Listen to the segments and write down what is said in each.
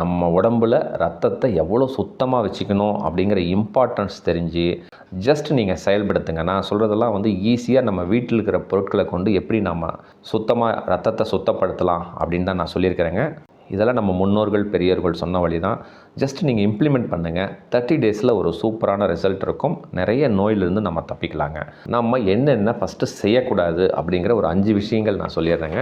நம்ம உடம்புல ரத்தத்தை எவ்வளோ சுத்தமாக வச்சுக்கணும் அப்படிங்கிற இம்பார்ட்டன்ஸ் தெரிஞ்சு ஜஸ்ட் நீங்கள் செயல்படுத்துங்க. நான் சொல்கிறதெல்லாம் வந்து ஈஸியாக நம்ம வீட்டில் இருக்கிற பொருட்களை கொண்டு எப்படி நம்ம சுத்தமாக ரத்தத்தை சுத்தப்படுத்தலாம் அப்படின்னு தான் நான் சொல்லியிருக்கிறேங்க. இதெல்லாம் நம்ம முன்னோர்கள் பெரியவர்கள் சொன்ன வழி தான் ஜஸ்ட் நீங்கள் இம்ப்ளிமெண்ட் பண்ணுங்கள் தேர்ட்டி டேஸில் ஒரு சூப்பரான ரிசல்ட் இருக்கும். நிறைய நோயிலிருந்து நம்ம தப்பிக்கலாங்க. நம்ம என்னென்ன ஃபஸ்ட்டு செய்யக்கூடாது அப்படிங்கிற ஒரு அஞ்சு விஷயங்கள் நான் சொல்லிடுறேங்க.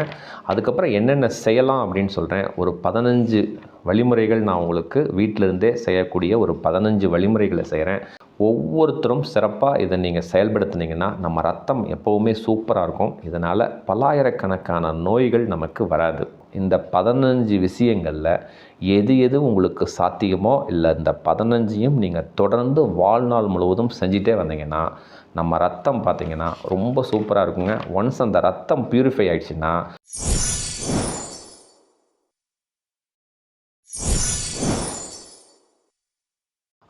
அதுக்கப்புறம் என்னென்ன செய்யலாம் அப்படின்னு சொல்கிறேன் ஒரு பதினஞ்சு வழிமுறைகள் நான் உங்களுக்கு வீட்டிலிருந்தே செய்யக்கூடிய ஒரு பதினஞ்சு வழிமுறைகளை செய்கிறேன் ஒவ்வொருத்தரும் சிறப்பாக இதை நீங்கள் செயல்படுத்துனீங்கன்னா நம்ம ரத்தம் எப்போவுமே சூப்பராக இருக்கும். இதனால் பல்லாயிரக்கணக்கான நோய்கள் நமக்கு வராது. இந்த பதினஞ்சு விஷயங்களில் எது எது உங்களுக்கு சாத்தியமோ இல்லை இந்த பதினஞ்சையும் நீங்கள் தொடர்ந்து வாழ்நாள் முழுவதும் செஞ்சிட்டே வந்தீங்கன்னா நம்ம ரத்தம் பார்த்திங்கன்னா ரொம்ப சூப்பராக இருக்குங்க. ஒன்ஸ் அந்த ரத்தம் பியூரிஃபை ஆகிடுச்சின்னா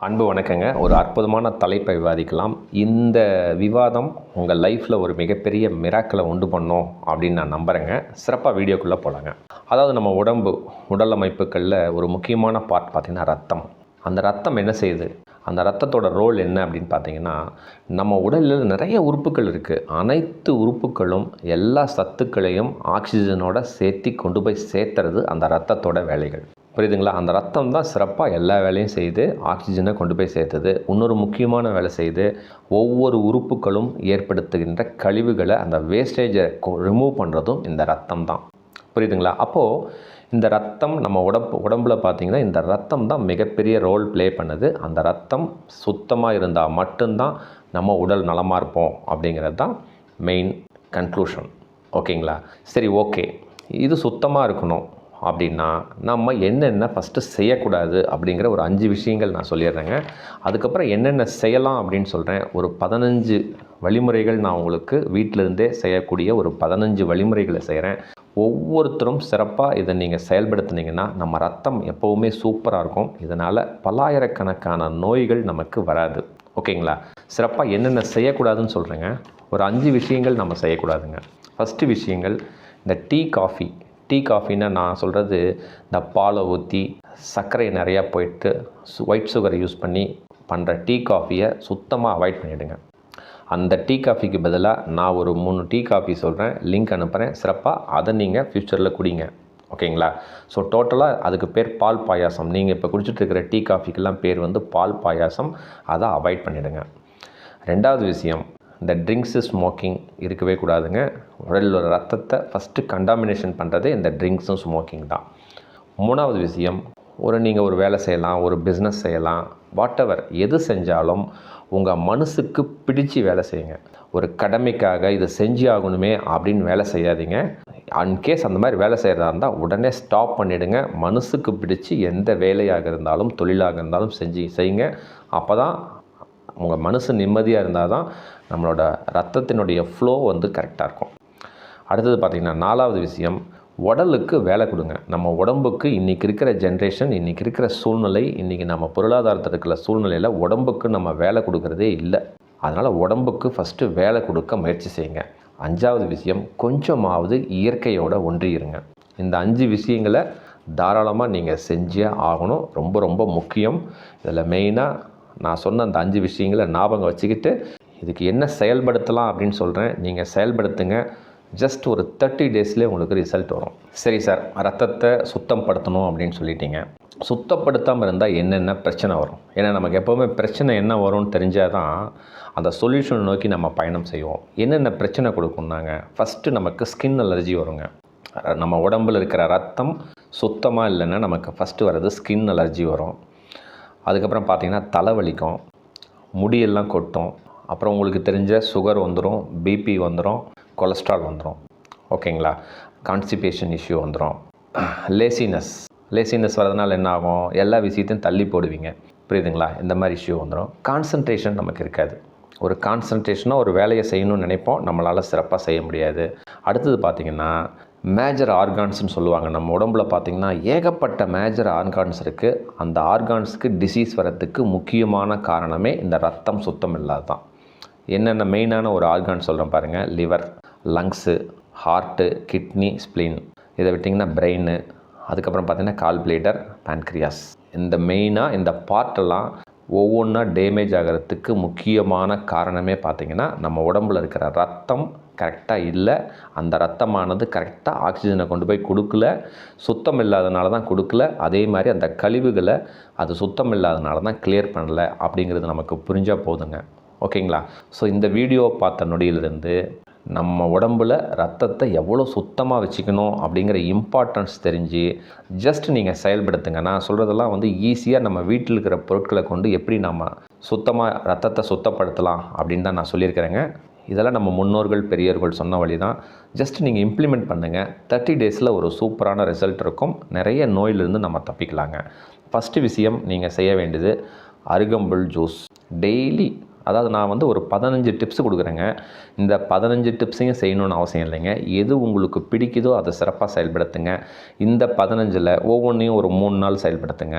அன்பு வணக்கங்க. ஒரு அற்புதமான தலைப்பை விவாதிக்கலாம். இந்த விவாதம் உங்கள் லைஃப்பில் ஒரு மிகப்பெரிய மிராக்களை உண்டு பண்ணும் அப்படின்னு நான் நம்புகிறேங்க சிறப்பாக வீடியோக்குள்ளே போகலாங்க அதாவது நம்ம உடம்பு உடல் அமைப்புகளில் ஒரு முக்கியமான பார்ட் பார்த்திங்கன்னா ரத்தம். அந்த ரத்தம் என்ன செய்யுது? அந்த ரத்தத்தோட ரோல் என்ன அப்படின்னு பார்த்தீங்கன்னா நம்ம உடலில் நிறைய உறுப்புகள் இருக்குது அனைத்து உறுப்புகளும் எல்லா சத்துக்களையும் ஆக்சிஜனோட சேர்த்தி கொண்டு போய் சேர்த்துறது அந்த ரத்தத்தோட வேலைகள். புரியுதுங்களா? அந்த ரத்தம் தான் சிறப்பாக எல்லா வேலையும் செய்து ஆக்சிஜனை கொண்டு போய் சேர்த்துது. இன்னொரு முக்கியமான வேலை செய்து ஒவ்வொரு உறுப்புகளும் ஏற்படுத்துகின்ற கழிவுகளை அந்த வேஸ்டேஜை ரிமூவ் பண்ணுறதும் இந்த ரத்தம் தான். புரியுதுங்களா? அப்போது இந்த ரத்தம் நம்ம உடம்பு உடம்புல பார்த்திங்கன்னா இந்த ரத்தம் தான் மிகப்பெரிய ரோல் ப்ளே பண்ணுது. அந்த ரத்தம் சுத்தமாக இருந்தால் மட்டும்தான் நம்ம உடல் நலமாக இருப்போம் அப்படிங்கிறது தான் மெயின் கன்க்ளூஷன் ஓகேங்களா? சரி ஓகே. இது சுத்தமாக இருக்கணும். அப்படின்னா நம்ம என்னென்ன ஃபஸ்ட்டு செய்யக்கூடாது அப்படிங்கிற ஒரு அஞ்சு விஷயங்கள் நான் சொல்லிடுறேங்க. அதுக்கப்புறம் என்னென்ன செய்யலாம் அப்படின்னு சொல்கிறேன் ஒரு பதினஞ்சு வழிமுறைகள் நான் உங்களுக்கு வீட்டிலிருந்தே செய்யக்கூடிய ஒரு பதினஞ்சு வழிமுறைகளை செய்கிறேன் ஒவ்வொருத்தரும் சிறப்பாக இதை நீங்கள் செயல்படுத்துனீங்கன்னா நம்ம ரத்தம் எப்போவுமே சூப்பராக இருக்கும். இதனால் பல்லாயிரக்கணக்கான நோய்கள் நமக்கு வராது. ஓகேங்களா? சிறப்பாக என்னென்ன செய்யக்கூடாதுன்னு சொல்கிறேங்க ஒரு அஞ்சு விஷயங்கள் நம்ம செய்யக்கூடாதுங்க. ஃபஸ்ட்டு விஷயங்கள் இந்த டீ காஃபி. டீ காஃபின்னா நான் சொல்கிறது இந்த பாலை ஊற்றி சர்க்கரை நிறையா போயிட்டு ஒயிட் சுகர் யூஸ் பண்ணி பண்ணுற டீ காஃபியை சுத்தமாக அவாய்ட் பண்ணிவிடுங்க அந்த டீ காஃபிக்கு பதிலாக நான் ஒரு மூணு டீ காஃபி சொல்கிறேன் லிங்க் அனுப்புகிறேன் சிறப்பாக அதை நீங்கள் ஃப்யூச்சரில் குடிங்க. ஓகேங்களா? ஸோ டோட்டலாக அதுக்கு பேர் பால் பாயாசம். நீங்கள் இப்போ குடிச்சிட்டு இருக்கிற டீ காஃபிக்கெல்லாம் பேர் வந்து பால் பாயாசம். அதை அவாய்ட் பண்ணிவிடுங்க ரெண்டாவது விஷயம் இந்த ட்ரிங்க்ஸு ஸ்மோக்கிங் இருக்கவே கூடாதுங்க. உடலில் ஒரு ரத்தத்தை ஃபஸ்ட்டு கண்டாமினேஷன் பண்ணுறதே இந்த ட்ரிங்க்ஸும் ஸ்மோக்கிங் தான். மூணாவது விஷயம் ஒரு நீங்கள் ஒரு வேலை செய்யலாம் ஒரு பிஸ்னஸ் செய்யலாம் வாட் எவர் எது செஞ்சாலும் உங்கள் மனசுக்கு பிடிச்சு வேலை செய்யுங்க. ஒரு கடமைக்காக இதை செஞ்சு ஆகணுமே அப்படின்னு வேலை செய்யாதீங்க. அன்கேஸ் அந்த மாதிரி வேலை செய்கிறதா இருந்தால் உடனே ஸ்டாப் பண்ணிவிடுங்க மனசுக்கு பிடிச்சி எந்த வேலையாக இருந்தாலும் தொழிலாக இருந்தாலும் செஞ்சு செய்யுங்க. அப்போ தான் உங்கள் மனசு நிம்மதியாக இருந்தால் தான் நம்மளோட ரத்தத்தினுடைய ஃப்ளோ வந்து கரெக்டாக இருக்கும். அடுத்தது பார்த்திங்கன்னா நாலாவது விஷயம் உடலுக்கு வேலை கொடுங்க. நம்ம உடம்புக்கு இன்றைக்கி இருக்கிற ஜென்ரேஷன் இன்றைக்கி இருக்கிற சூழ்நிலை இன்றைக்கி நம்ம பொருளாதாரத்தில் இருக்கிற சூழ்நிலையில் உடம்புக்கு நம்ம வேலை கொடுக்குறதே இல்லை. அதனால் உடம்புக்கு ஃபஸ்ட்டு வேலை கொடுக்க முயற்சி செய்யுங்க. அஞ்சாவது விஷயம் கொஞ்சமாவது இயற்கையோட ஒன்றியிருங்க. இந்த அஞ்சு விஷயங்களை தாராளமாக நீங்கள் செஞ்சே ஆகணும். ரொம்ப ரொம்ப முக்கியம். இதில் மெயினாக நான் சொன்ன அந்த அஞ்சு விஷயங்களை ஞாபகம் வச்சுக்கிட்டு இதுக்கு என்ன செயல்படுத்தலாம் அப்படின்னு சொல்கிறேன் நீங்கள் செயல்படுத்துங்க. ஜஸ்ட் ஒரு தேர்ட்டி டேஸ்லேயே உங்களுக்கு ரிசல்ட் வரும். சரி சார் ரத்தத்தை சுத்தம் படுத்தணும் அப்படின்னு சொல்லிட்டீங்க. சுத்தப்படுத்தாமல் இருந்தால் என்னென்ன பிரச்சனை வரும்? ஏன்னா நமக்கு எப்போவுமே பிரச்சனை என்ன வரும்னு தெரிஞ்சால் தான் அந்த சொல்யூஷனை நோக்கி நம்ம பயணம் செய்வோம். என்னென்ன பிரச்சனை கொடுக்கும்னாங்க? ஃபஸ்ட்டு நமக்கு ஸ்கின் அலர்ஜி வருங்க. நம்ம உடம்பில் இருக்கிற ரத்தம் சுத்தமாக இல்லைன்னா நமக்கு ஃபஸ்ட்டு வர்றது ஸ்கின் அலர்ஜி வரும். அதுக்கப்புறம் பார்த்திங்கன்னா தலைவலிக்கும் முடியெல்லாம் கொட்டும் அப்புறம் உங்களுக்கு தெரிஞ்ச சுகர் வந்துடும் பிபி வந்துடும் கொலஸ்ட்ரால் வந்துடும் ஓகேங்களா? கான்ஸ்டிபேஷன் இஷ்யூ வந்துடும் லேசினஸ் லேசினஸ் வரதுனால என்ன ஆகும் எல்லா விஷயத்தையும் தள்ளி போடுவீங்க. புரியுதுங்களா? இந்த மாதிரி இஷ்யூ வந்துடும் கான்சன்ட்ரேஷன் நமக்கு இருக்காது. ஒரு கான்சன்ட்ரேஷனாக ஒரு வேலையை செய்யணும்னு நினைப்போம். நம்மளால் சிறப்பாக செய்ய முடியாது. அடுத்தது பார்த்திங்கன்னா மேஜர் ஆர்கான்ஸ்னு சொல்லுவாங்க. நம்ம உடம்புல பார்த்திங்கன்னா ஏகப்பட்ட மேஜர் ஆர்கான்ஸ் இருக்குது அந்த ஆர்கான்ஸுக்கு டிசீஸ் வரத்துக்கு முக்கியமான காரணமே இந்த ரத்தம் சுத்தம் இல்லாத தான் என்னென்ன மெயினான ஒரு ஆர்கான் சொல்கிறேன் பாருங்கள் liver lungs heart kidney spleen இதை விட்டிங்கன்னா பிரெயின் அதுக்கப்புறம் பார்த்திங்கன்னா கால்பிளேட்டர் பேன்க்ரியாஸ் இந்த மெயினாக இந்த பார்ட்டெல்லாம் ஒவ்வொன்றா டேமேஜ் ஆகிறதுக்கு முக்கியமான காரணமே பார்த்திங்கன்னா நம்ம உடம்புல இருக்கிற ரத்தம் கரெக்டாக இல்லை. அந்த ரத்தமானது கரெக்டாக ஆக்சிஜனை கொண்டு போய் கொடுக்கல. சுத்தம் இல்லாதனால தான் கொடுக்கல. அதே மாதிரி அந்த கழிவுகளை அது சுத்தம் இல்லாதனால தான் கிளியர் பண்ணல அப்படிங்கிறது நமக்கு புரிஞ்சால் போதுங்க. ஓகேங்களா ஸோ இந்த வீடியோ பார்த்த நொடியிலிருந்து நம்ம உடம்புல ரத்தத்தை எவ்வளோ சுத்தமாக வச்சுக்கணும் அப்படிங்கிற இம்பார்ட்டன்ஸ் தெரிஞ்சு ஜஸ்ட் நீங்கள் செயல்படுத்துங்க. நான் சொல்கிறதெல்லாம் வந்து ஈஸியாக நம்ம வீட்டில் இருக்கிற பொருட்களை கொண்டு எப்படி நம்ம சுத்தமாக ரத்தத்தை சுத்தப்படுத்தலாம் அப்படின்னு தான் நான் சொல்லியிருக்கிறேங்க. இதெல்லாம் நம்ம முன்னோர்கள் பெரியோர்கள் சொன்ன வழி தான் ஜஸ்ட் நீங்கள் இம்ப்ளிமெண்ட் பண்ணுங்கள் தேர்ட்டி டேஸில் ஒரு சூப்பரான ரிசல்ட் இருக்கும். நிறைய நோயிலிருந்து நம்ம தப்பிக்கலாங்க. ஃபஸ்ட்டு விஷயம் நீங்கள் செய்ய வேண்டியது அருகம்புல் ஜூஸ் டெய்லி அதாவது நான் வந்து ஒரு பதினஞ்சு டிப்ஸ் கொடுக்குறேங்க. இந்த பதினஞ்சு டிப்ஸையும் செய்யணும்னு அவசியம் இல்லைங்க. எது உங்களுக்கு பிடிக்குதோ அதை சிறப்பாக செயல்படுத்துங்க. இந்த பதினஞ்சில் ஒவ்வொன்றையும் ஒரு மூணு நாள் செயல்படுத்துங்க.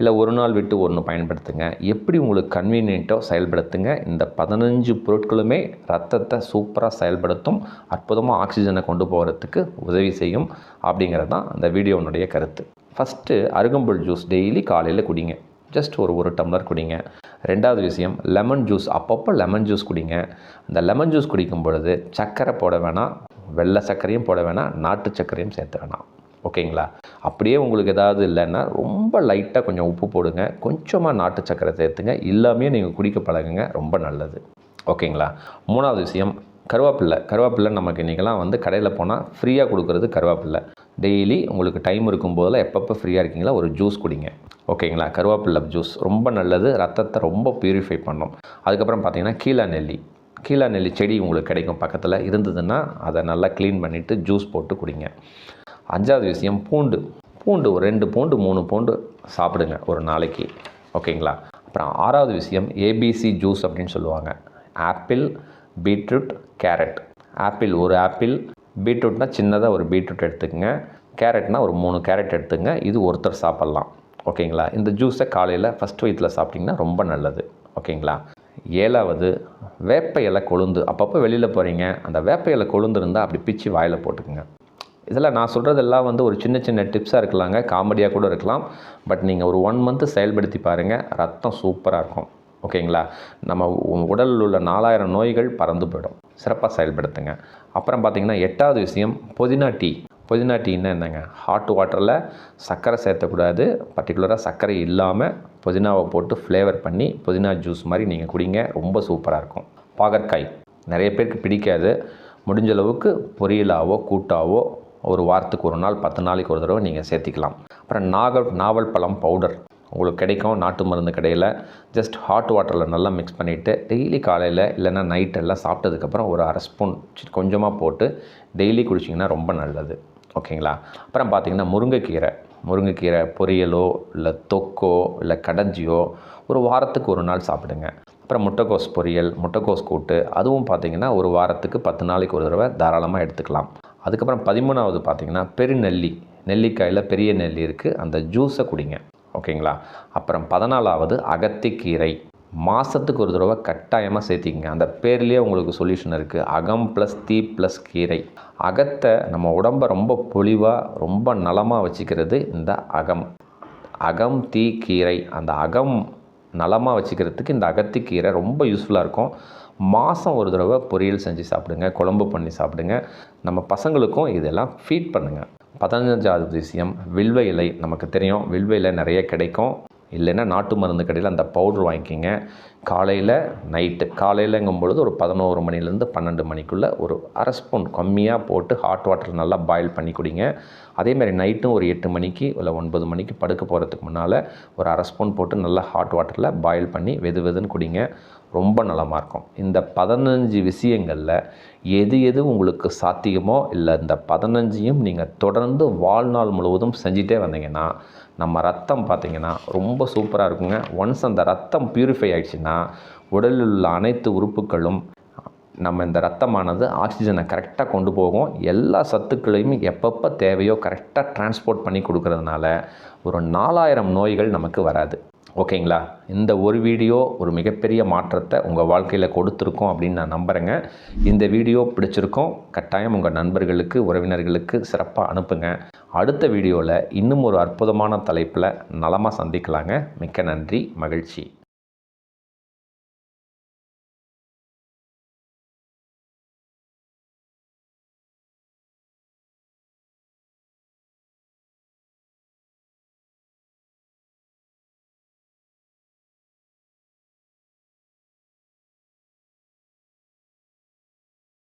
இல்லை ஒரு நாள் விட்டு ஒன்று பயன்படுத்துங்க. எப்படி உங்களுக்கு கன்வீனியண்ட்டோ செயல்படுத்துங்க. இந்த பதினஞ்சு பொருட்களுமே ரத்தத்தை சூப்பராக செயல்படுத்தும் அற்புதமாக ஆக்சிஜனை கொண்டு போகிறதுக்கு உதவி செய்யும் அப்படிங்கிறது தான் அந்த வீடியோனுடைய கருத்து. ஃபஸ்ட்டு அருகம்புல் ஜூஸ் டெய்லி காலையில் குடிங்க. ஜஸ்ட் ஒரு ஒரு டம்ளர் குடிங்க. ரெண்டாவது விஷயம் லெமன் ஜூஸ் அப்பப்போ லெமன் ஜூஸ் குடிங்க. அந்த லெமன் ஜூஸ் குடிக்கும் பொழுது சர்க்கரை போட வேணாம் வெள்ளை சர்க்கரையும் போட வேணாம் நாட்டு சர்க்கரையும் சேர்த்து வேணாம். ஓகேங்களா? அப்படியே உங்களுக்கு ஏதாவது இல்லைன்னா ரொம்ப லைட்டாக கொஞ்சம் உப்பு போடுங்க. கொஞ்சமாக நாட்டு சர்க்கரை சேர்த்துங்க. எல்லாமே நீங்கள் குடிக்க பழகுங்க. ரொம்ப நல்லது. ஓகேங்களா? மூணாவது விஷயம் கருவேப்பில்லை. கருவேப்பில்லை நமக்கு இன்றைக்கெல்லாம் வந்து கடையில் போனால் ஃப்ரீயாக கொடுக்குறது கருவேப்பில்லை. டெய்லி உங்களுக்கு டைம் இருக்கும்போதில் எப்பப்போ ஃப்ரீயாக இருக்கீங்களா ஒரு ஜூஸ் குடிங்க. ஓகேங்களா கருவேப்பில்லை ஜூஸ் ரொம்ப நல்லது. ரத்தத்தை ரொம்ப ப்யூரிஃபை பண்ணும். அதுக்கப்புறம் பார்த்தீங்கன்னா கீழா நெல்லி. கீழா நெல்லி செடி உங்களுக்கு கிடைக்கும் பக்கத்தில். இருந்ததுன்னா அதை நல்லா க்ளீன் பண்ணிவிட்டு ஜூஸ் போட்டு குடிங்க. அஞ்சாவது விஷயம் பூண்டு. பூண்டு ஒரு ரெண்டு பூண்டு மூணு பூண்டு சாப்பிடுங்க ஒரு நாளைக்கு. ஓகேங்களா அப்புறம் ஆறாவது விஷயம் ஏபிசி ஜூஸ் அப்படின்னு சொல்லுவாங்க. ஆப்பிள் பீட்ரூட் கேரட் ஆப்பிள் ஒரு ஆப்பிள் பீட்ரூட்னால் சின்னதாக ஒரு பீட்ரூட் எடுத்துக்கங்க. கேரட்னால் ஒரு மூணு கேரட் எடுத்துங்க இது ஒருத்தர் சாப்பிட்லாம். ஓகேங்களா? இந்த ஜூஸை காலையில் ஃபஸ்ட் வயிற்றில் சாப்பிட்டிங்கன்னா ரொம்ப நல்லது. ஓகேங்களா? ஏழாவது வேப்ப இலை கொழுந்து. அப்பப்போ வெளியில் போகிறீங்க அந்த வேப்ப இலை கொழுந்து இருந்தால் அப்படி பிச்சு வாயில் போட்டுக்குங்க. இதில் நான் சொல்கிறதெல்லாம் வந்து ஒரு சின்ன சின்ன டிப்ஸாக இருக்கலாங்க. காமெடியாக கூட இருக்கலாம். பட் நீங்கள் ஒரு ஒன் மந்த்து செயல்படுத்தி பாருங்கள் ரத்தம் சூப்பராக இருக்கும். ஓகேங்களா? நம்ம உடலில் உள்ள நாலாயிரம் நோய்கள் பறந்து போயிடும். சிறப்பாக செயல்படுத்துங்க. அப்புறம் பார்த்தீங்கன்னா எட்டாவது விஷயம் புதினா டீ. புதினா டீன்னா என்னங்க? ஹாட் வாட்டரில் சர்க்கரை சேர்த்தக்கூடாது. பர்டிகுலராக சர்க்கரை இல்லாமல் புதினாவை போட்டு ஃப்ளேவர் பண்ணி புதினா ஜூஸ் மாதிரி நீங்கள் குடிங்க. ரொம்ப சூப்பராக இருக்கும். பாகற்காய். நிறைய பேருக்கு பிடிக்காது. முடிஞ்ச அளவுக்கு பொரியலாவோ கூட்டாவோ ஒரு வாரத்துக்கு ஒரு நாள் பத்து நாளைக்கு ஒரு தடவை நீங்கள் சேர்த்திக்கலாம். அப்புறம் நாகல் நாவல் பழம் பவுடர் உங்களுக்கு கிடைக்கும் நாட்டு மருந்து கடையில். ஜஸ்ட் ஹாட் வாட்டரில் நல்லா மிக்ஸ் பண்ணிவிட்டு டெய்லி காலையில் இல்லைன்னா நைட்டெல்லாம் சாப்பிட்டதுக்கப்புறம் ஒரு அரை ஸ்பூன் கொஞ்சமாக போட்டு டெய்லி குடிச்சிங்கன்னா ரொம்ப நல்லது. ஓகேங்களா? அப்புறம் பார்த்திங்கன்னா முருங்கைக்கீரை. முருங்கைக்கீரை பொரியலோ இல்லை தொக்கோ இல்லை கடஞ்சியோ ஒரு வாரத்துக்கு ஒரு நாள் சாப்பிடுங்க. அப்புறம் முட்டைக்கோஸ் பொரியல் முட்டைக்கோஸ் கூட்டு அதுவும் பார்த்தீங்கன்னா ஒரு வாரத்துக்கு பத்து நாளைக்கு ஒரு தடவை தாராளமாக எடுத்துக்கலாம். அதுக்கப்புறம் பதிமூணாவது பார்த்திங்கன்னா பெருநெல்லி. நெல்லிக்காயில் பெரிய நெல்லி இருக்குது அந்த ஜூஸை குடிங்க. ஓகேங்களா? அப்புறம் பதினாலாவது அகத்திக்கீரை. மாதத்துக்கு ஒரு தடவை கட்டாயமாக சேர்த்திக்கங்க. அந்த பேர்லேயே உங்களுக்கு சொல்யூஷன் இருக்குது அகம் ப்ளஸ் தீ ப்ளஸ் கீரை. அகத்தை நம்ம உடம்பை ரொம்ப பொலிவாக ரொம்ப நலமாக வச்சுக்கிறது இந்த அகம். அகம் தீ கீரை. அந்த அகம் நலமாக வச்சுக்கிறதுக்கு இந்த அகத்திக்கீரை ரொம்ப யூஸ்ஃபுல்லாக இருக்கும். மாதம் ஒரு தடவை பொரியல் செஞ்சு சாப்பிடுங்க. குழம்பு பண்ணி சாப்பிடுங்க. நம்ம பசங்களுக்கும் இதெல்லாம் ஃபீட் பண்ணுங்கள் பதினஞ்சாவது விஷயம் வில்வ இலை நமக்கு தெரியும். வில்வ இலை நிறைய கிடைக்கும். இல்லைன்னா நாட்டு மருந்து கடையில் அந்த பவுடர் வாங்கிக்கிங்க. காலையில் நைட்டு காலையிலங்கும் பொழுது ஒரு பதினோரு மணிலேருந்து பன்னெண்டு மணிக்குள்ளே ஒரு அரை ஸ்பூன் கம்மியாக போட்டு ஹாட் வாட்டர் நல்லா பாயில் பண்ணி குடிங்க. அதே மாதிரி நைட்டும் ஒரு எட்டு மணிக்கு இல்லை ஒன்பது மணிக்கு படுக்க போகிறதுக்கு முன்னால் ஒரு அரை ஸ்பூன் போட்டு நல்லா ஹாட் வாட்டரில் பாயில் பண்ணி வெது வெதுன்னு குடிங்க. ரொம்ப நலமாக இருக்கும். இந்த பதினஞ்சு விஷயங்களில் எது எது உங்களுக்கு சாத்தியமோ இல்லை இந்த பதினஞ்சையும் நீங்கள் தொடர்ந்து வாழ்நாள் முழுவதும் செஞ்சிட்டே வந்தீங்கன்னா நம்ம ரத்தம் பார்த்தீங்கன்னா ரொம்ப சூப்பராக இருக்குங்க. ஒன்ஸ் அந்த ரத்தம் பியூரிஃபை ஆகிடுச்சின்னா உடலில் உள்ள அனைத்து உறுப்புகளும் நம்ம இந்த ரத்தமானது ஆக்சிஜனை கரெக்டாக கொண்டு போகும். எல்லா சத்துக்களையும் எப்பப்போ தேவையோ கரெக்டாக டிரான்ஸ்போர்ட் பண்ணி கொடுக்கறதுனால ஒரு நாலாயிரம் நோய்கள் நமக்கு வராது. ஓகேங்களா? இந்த ஒரு வீடியோ ஒரு மிகப்பெரிய மாற்றத்தை உங்கள் வாழ்க்கையில் கொடுத்துருக்கோம் அப்படின்னு நான் நம்புகிறேங்க இந்த வீடியோ பிடிச்சிருக்கோம் கட்டாயம் உங்கள் நண்பர்களுக்கு உறவினர்களுக்கு சிறப்பாக அனுப்புங்க. அடுத்த வீடியோவில் இன்னும் ஒரு அற்புதமான தலைப்பில் நலமாக சந்திக்கலாங்க. மிக்க நன்றி மகிழ்ச்சி.